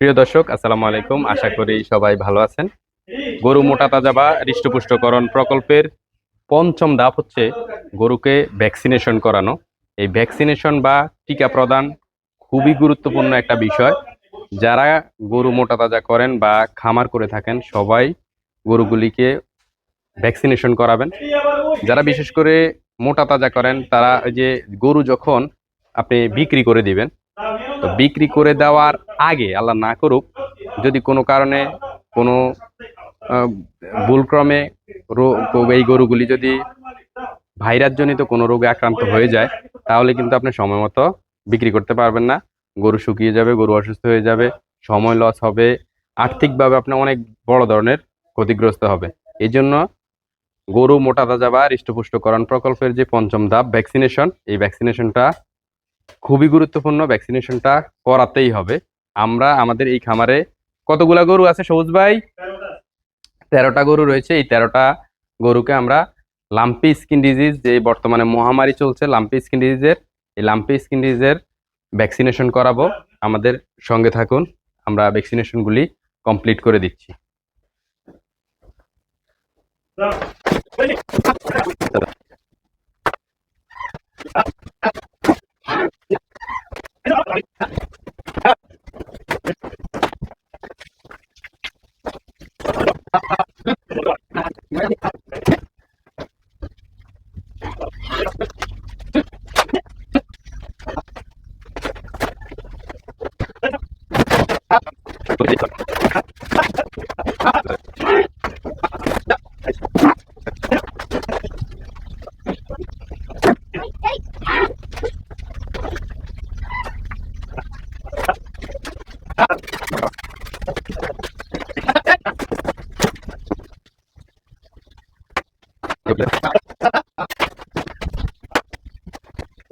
প্রিয় দর্শক, আসসালামু আলাইকুম। আশা করি সবাই ভালো আছেন। গরু মোটা তাজা বা হৃষ্টপুষ্টকরণ প্রকল্পের পঞ্চম ধাপ হচ্ছে গরুকে ভ্যাকসিনেশন করানো। এই ভ্যাকসিনেশন বা টিকা প্রদান খুবই গুরুত্বপূর্ণ একটা বিষয়। যারা গরু মোটা তাজা করেন বা খামার করে থাকেন, সবাই গরুগুলিকে ভ্যাকসিনেশন করাবেন। যারা বিশেষ করে মোটা তাজা করেন, তারা যে গরু যখন আপনি বিক্রি করে দিবেন তো বিক্রি করে দেওয়ার আগে আল্লাহ না করুক, যদি কোনো কারণে কোনো ভুলক্রমে এই গরুগুলি যদি ভাইরাসজনিত কোনো রোগে আক্রান্ত হয়ে যায়, তাহলে কিন্তু আপনি সময় মতো বিক্রি করতে পারবেন না। গরু শুকিয়ে যাবে, গরু অসুস্থ হয়ে যাবে, সময় লস হবে, আর্থিকভাবে আপনি অনেক বড় ধরনের ক্ষতিগ্রস্ত হবে। এই জন্য গরু মোটা তাজা বা হৃষ্টপুষ্টকরণ প্রকল্পের যে পঞ্চম ধাপ ভ্যাকসিনেশন এই ভ্যাকসিনেশনটা খুবই গুরুত্বপূর্ণ ভ্যাকসিনেশনটা করাতেই হবে। আমরা আমাদের এই খামারে কতগুলা গরু আছে সবুজ ভাই? তেরোটা গরু রয়েছে। এই তেরোটা গরুকে আমরা লাম্পি স্কিন ডিজিজ যে বর্তমানে মহামারী চলছে লাম্পি স্কিন ডিজিজের এই লাম্পি স্কিন ডিজিজের ভ্যাকসিনেশন করাবো। আমাদের সঙ্গে থাকুন, আমরা ভ্যাকসিনেশনগুলি কমপ্লিট করে দিচ্ছি। Gracias.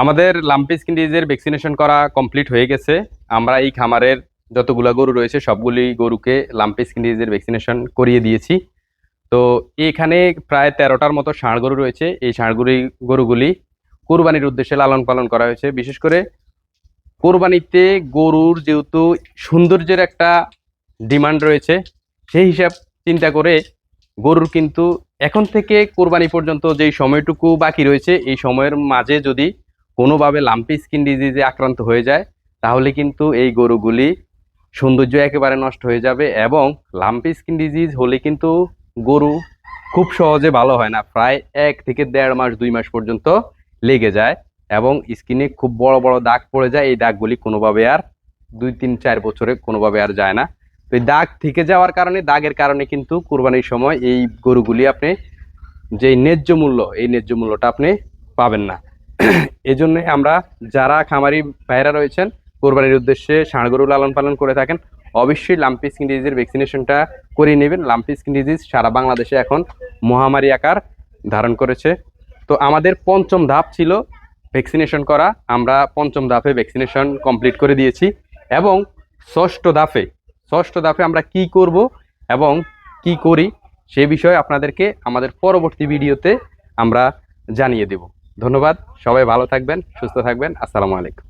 আমাদের লাম্পি স্কিন ডিজিজের ভ্যাকসিনেশন করা কমপ্লিট হয়ে গেছে। আমরা এই খামারের যতগুলা গরু রয়েছে, সবগুলি গরুকে লাম্পি স্কিন ডিজিজের ভ্যাকসিনেশন করিয়ে দিয়েছি। তো এখানে প্রায় তেরোটার মতো ষাঁড় গরু রয়েছে। এই ষাঁড়গুলি গরুগুলি কোরবানির উদ্দেশ্যে লালন পালন করা হয়েছে। বিশেষ করে কোরবানিতে গরুর যেহেতু সৌন্দর্যের একটা ডিমান্ড রয়েছে, সেই হিসাব চিন্তা করে গরুর কিন্তু এখন থেকে কোরবানি পর্যন্ত যেই সময়টুকু বাকি রয়েছে, এই সময়ের মাঝে যদি কোনোভাবে লাম্পি স্কিন ডিজিজে আক্রান্ত হয়ে যায়, তাহলে কিন্তু এই গরুগুলি সৌন্দর্য একেবারে নষ্ট হয়ে যাবে এবং লাম্পি স্কিন ডিজিজ হলে কিন্তু গরু খুব সহজে ভালো হয় না। প্রায় এক থেকে দেড় মাস, দুই মাস পর্যন্ত লেগে যায় এবং স্কিনে খুব বড় বড় দাগ পড়ে যায়। এই দাগগুলি কোনোভাবে আর দুই, তিন, চার বছরে কোনোভাবে আর যায় না। তো এই দাগ থেকে যাওয়ার কারণে, দাগের কারণে কিন্তু কুরবানির সময় এই গরুগুলি আপনি যে ন্যায্য মূল্য, এই ন্যায্য মূল্যটা আপনি পাবেন না। এই জন্য আমরা যারা খামারি ভাইরা রয়েছেন, কোরবানির উদ্দেশ্যে ষাঁড় গরু লালন পালন করে থাকেন, অবশ্যই লাম্পি স্কিন ডিজিজের ভ্যাকসিনেশনটা করিয়ে নেবেন। লাম্পি স্কিন ডিজিজ সারা বাংলাদেশে এখন মহামারী আকার ধারণ করেছে। তো আমাদের পঞ্চম ধাপ ছিল ভ্যাকসিনেশন করা। আমরা পঞ্চম ধাপে ভ্যাকসিনেশন কমপ্লিট করে দিয়েছি এবং ষষ্ঠ ধাপে ষষ্ঠ ধাপে আমরা কি করব এবং কি করি সে বিষয়ে আপনাদেরকে আমাদের পরবর্তী ভিডিওতে আমরা জানিয়ে দেব। ধন্যবাদ, সবাই ভালো থাকবেন, সুস্থ থাকবেন, আসসালামু আলাইকুম।